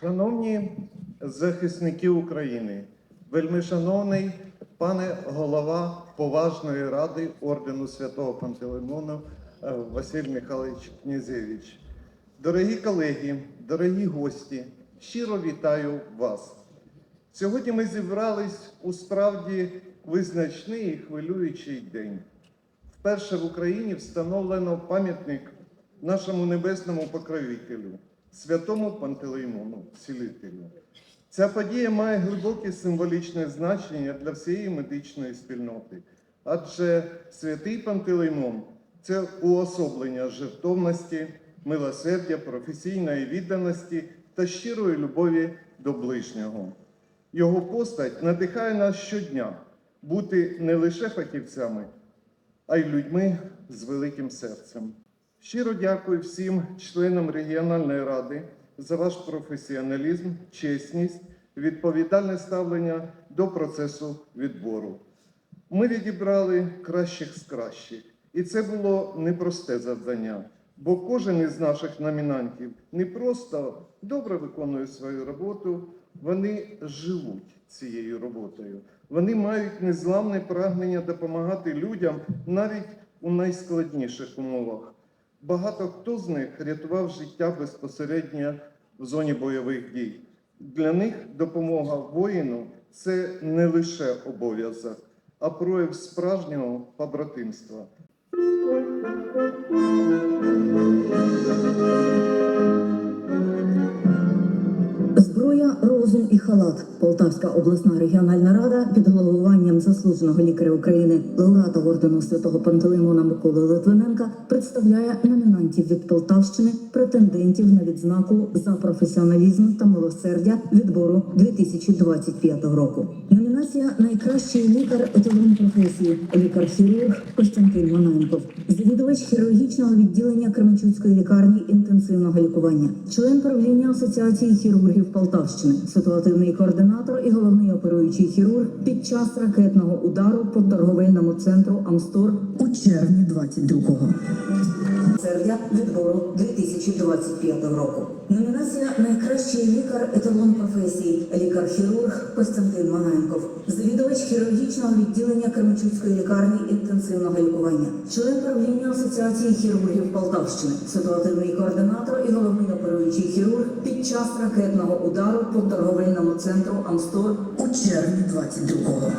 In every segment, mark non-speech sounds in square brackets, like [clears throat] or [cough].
Шановні захисники України, вельмишановний пане голова поважної ради ордену святого Пантелеймона е, Василь Михайлович Князевич. Дорогі колеги, дорогі гості, щиро вітаю вас. Сьогодні ми зібрались у справді визначний і хвилюючий день. Вперше в Україні встановлено пам'ятник нашому небесному покровителю, святому Пантелеймону, цілителю. Ця подія має глибоке символічне значення для всієї медичної спільноти, адже святий Пантелеймон це уособлення жертовності, милосердя, професійної відданості та щирої любові до ближнього. Його постать надихає нас щодня бути не лише фахівцями, а й людьми з великим серцем. Щиро дякую всім членам регіональної ради за ваш професіоналізм, чесність, відповідальне ставлення до процесу відбору. Ми відібрали кращих з кращих, і це було непросте завдання, бо кожен із наших номінантів не просто добре виконує свою роботу, вони живуть цією роботою. Вони мають незламне прагнення допомагати людям навіть у найскладніших умовах. Багато хто з них рятував життя безпосередньо в зоні бойових дій. Для них допомога воїну це не лише обов'язок, а прояв справжнього побратимства. Зброя, розум і халат. Полтавська обласна регіональна рада під головуванням заслуженого лікаря України, лауреата ордену святого Пантелеймона Миколи Литвиненка представляє номінантів від Полтавщини, претендентів на відзнаку за професіоналізм та милосердя відбору 2025 року. Номінація Найкращий лікар еталон професії, лікар-хірург Костянтин Маненков, завідувач хірургічного відділення Кременчуцької лікарні інтенсивного лікування, член правління Асоціації хірургів Полтавщини, ситуативний координатор і головний оперуючий хірург під час ракетного удару по торговельному центру Амстор у червні 22-го. Сердя відбору 2025 року. Номінація Найкращий лікар еталон професії, лікар-хірург Костянтин Маненков, завідувач хірургічного відділення Кременчуцької лікарні інтенсивного лікування, член правління Асоціації хірургів Полтавщини, ситуативний координатор і головний оперуючий хірург під час ракетного удару по торговельному центру Амстор у червні 22-го.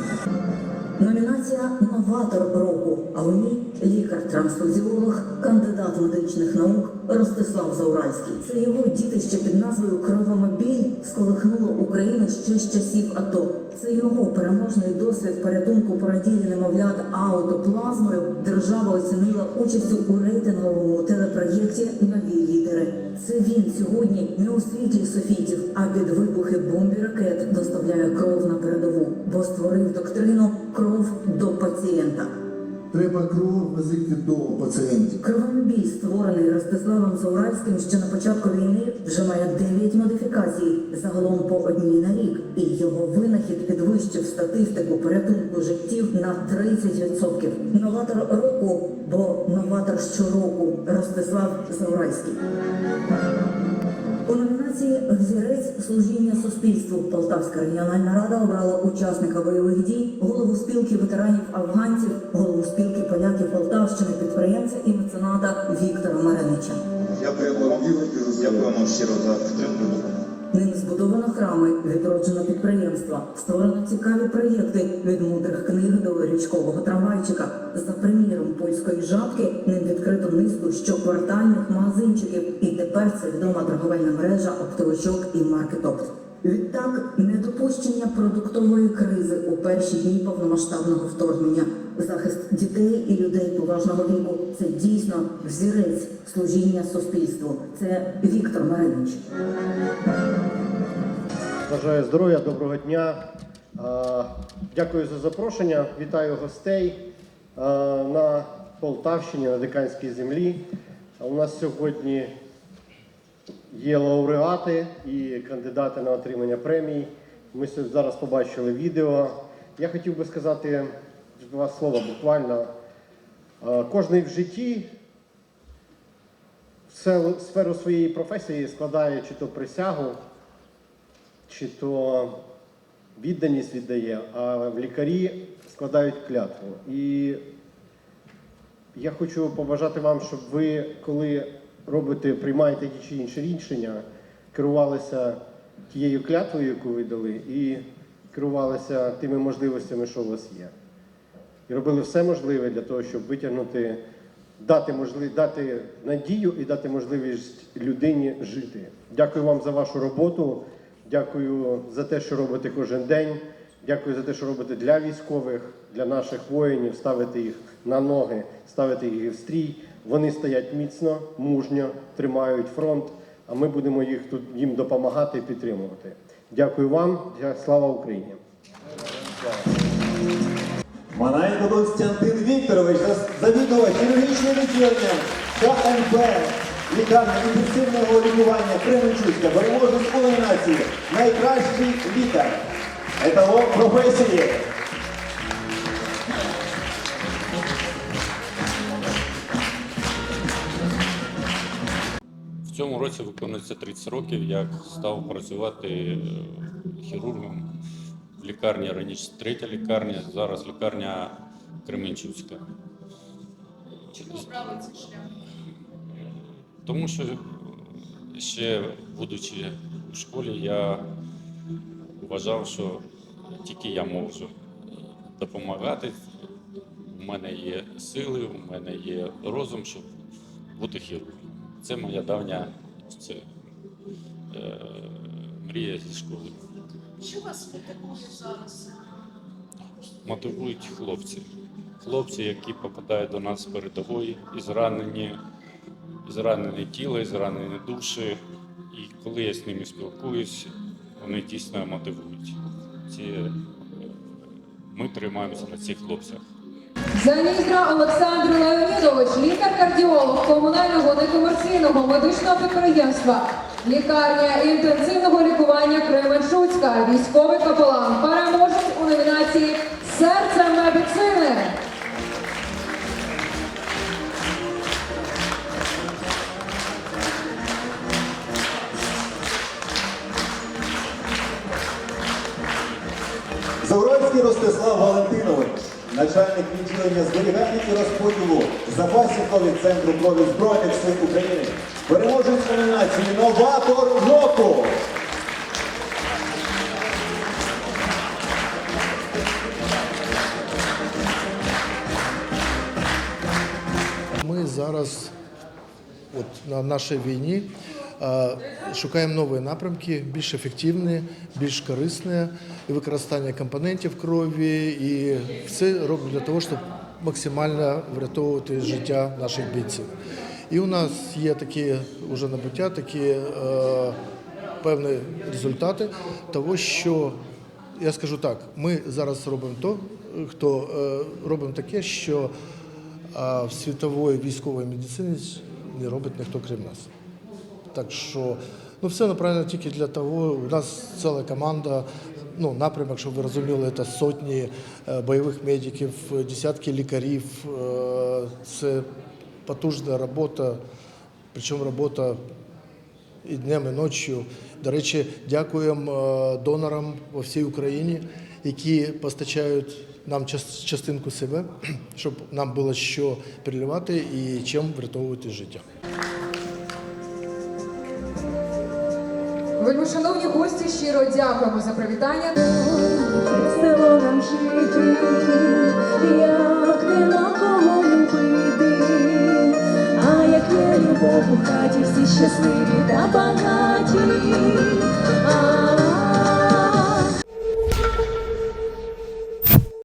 Номінація Новатор року, а у ній лікар-трансфузіолог, кандидат медичних наук Ростислав Зауральський. Це його дітище під назвою Кровомобіль сколихнуло Україну ще з часів АТО. Це його переможний досвід порятунку породілі немовлят аутоплазмою. Держава оцінила участю у рейтинговому телепроєкті Нові лідери. Це він сьогодні не у світлі софітів, а під вибухи бомб і ракет доставляє кров на передову, бо створив доктрину кров до пацієнта. Треба кров возити до пацієнтів. Кровомобіль, створений Ростиславом Зауральським ще на початку війни, вже має 9 модифікацій, загалом по одній на рік. І його винахід підвищив статистику порятунку життів на 30%. Новатор року, бо новатор щороку Ростислав Зауральський. У номінації Взірець служіння суспільству Полтавська регіональна рада обрала учасника бойових дій, голову спілки ветеранів афганців, голову спілки поляків Полтавщини, підприємця і мецената Віктора Маренича. Дякуємо вам, дякуємо щиро за підтримку. Ним збудовано храми, відроджено підприємства, створено цікаві проєкти від мудрих книг до річкового трамвайчика. За приміром польської жабки ним відкрито низку щоквартальних магазинчиків, і тепер це відома торговельна мережа оптовичок і маркетопт. Відтак, недопущення продуктової кризи у перші дні повномасштабного вторгнення, захист дітей і людей поважного віку це дійсно взірець служіння суспільству. Це Віктор Маринич. Бажаю здоров'я, доброго дня. Дякую за запрошення. Вітаю гостей на Полтавщині, на Диканській землі. У нас сьогодні є лауреати і кандидати на отримання премій. Ми зараз побачили відео. Я хотів би сказати два слова буквально. Е, Кожний в житті все- сферу своєї професії складає чи то присягу, чи то відданість віддає, а в лікарі складають клятву. І я хочу побажати вам, щоб ви, коли робите, приймаєте ті чи інші рішення, керувалися тією клятвою, яку ви дали, і керувалися тими можливостями, що у вас є. І робили все можливе для того, щоб витягнути, дати, можливість, дати надію і дати можливість людині жити. Дякую вам за вашу роботу. Дякую за те, що робите кожен день. Дякую за те, що робите для військових, для наших воїнів, ставити їх на ноги, ставити їх в стрій. Вони стоять міцно, мужньо, тримають фронт, а ми будемо їх тут їм допомагати і підтримувати. Дякую вам, слава Україні! Манайко Константин Вікторович, завідувач хірургічним відділенням КМП, лікарня інтенсивного лікування Кременчуцька, переможець у номінації Найкращий лікар. Еталон професії. В цьому році виконується 30 років, як став працювати е, хірургом в лікарні раніше третя лікарня, зараз лікарня Кременчуцька. Чому обрали цей шлях? Тому що ще будучи у школі, я вважав, що тільки я можу допомагати. У мене є сили, у мене є розум, щоб бути хірургом. Це моя давня це, е, мрія зі школи. Що вас мотивує зараз? Мотивують хлопці. Хлопці, які попадають до нас з передової, і зранені, і зранені тіло, і зранені душі. І коли я з ними спілкуюсь, вони дійсно мотивують. Ці, е, ми тримаємося на цих хлопцях. Замістра Олександр Леонідович, лікар-кардіолог комунального некомерційного медичного підприємства, лікарня інтенсивного лікування Кременчуцька, військовий капелан, начальник відділення зберігання і розподілу запасів крові Центру крові Збройних сил України. Переможець номінації Новатор року. Ми зараз от, на нашій війні шукаємо нові напрямки, більш ефективні, більш корисні, і використання компонентів крові, і все робимо для того, щоб максимально врятовувати життя наших бійців. І у нас є такі вже набуття, такі е, певні результати того, що я скажу так, ми зараз робимо то, хто е, робимо таке, що а в світової військової медицині не робить ніхто крім нас. Так що ну все направлено тільки для того. У нас ціла команда, ну напрямок, щоб ви розуміли, це сотні е, бойових медиків, десятки лікарів. Е, Це потужна робота, причому робота і днем, і ночі. До речі, дякуємо е, донорам по всій Україні, які постачають нам час- частинку себе, [clears throat] щоб нам було що переливати і чим врятовувати життя. Вельмишановні гості, щиро дякуємо за привітання. Село нам жити, як нема кого любити, а як є любов у хаті, всі щасливі та.